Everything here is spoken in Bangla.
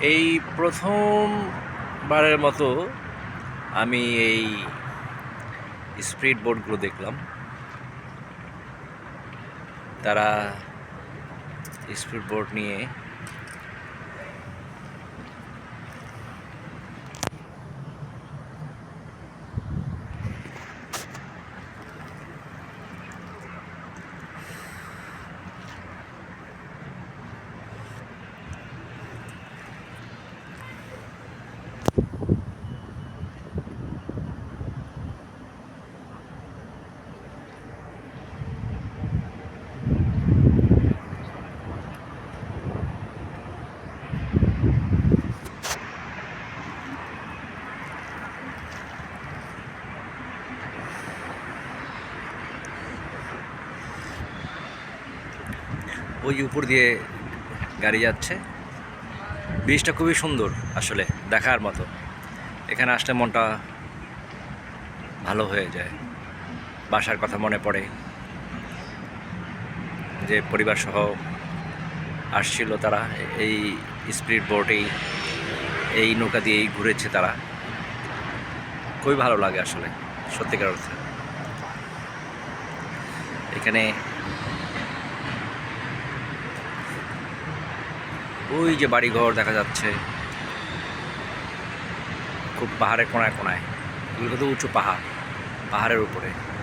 এই প্রথমবারের মতো আমি এই স্পিড বোর্ডগুলো দেখলাম। তারা স্পিড বোর্ড নিয়ে ওই উপর দিয়ে গাড়ি যাচ্ছে। ব্রিজটা খুবই সুন্দর আসলে, দেখার মতো। এখানে আসলে মনটা ভালো হয়ে যায়। বাসার কথা মনে পড়ে। যে পরিবার সহ আসছিল তারা, এই স্পিড বোটেই, এই নৌকা দিয়েই ঘুরেছে তারা। খুবই ভালো লাগে আসলে, সত্যিকার অর্থে। এখানে ওই যে বাড়িঘর দেখা যাচ্ছে। খুব পাহাড়ের কোনায় কোনায়। এগুলো তো উঁচু পাহাড়, পাহাড়ের উপরে।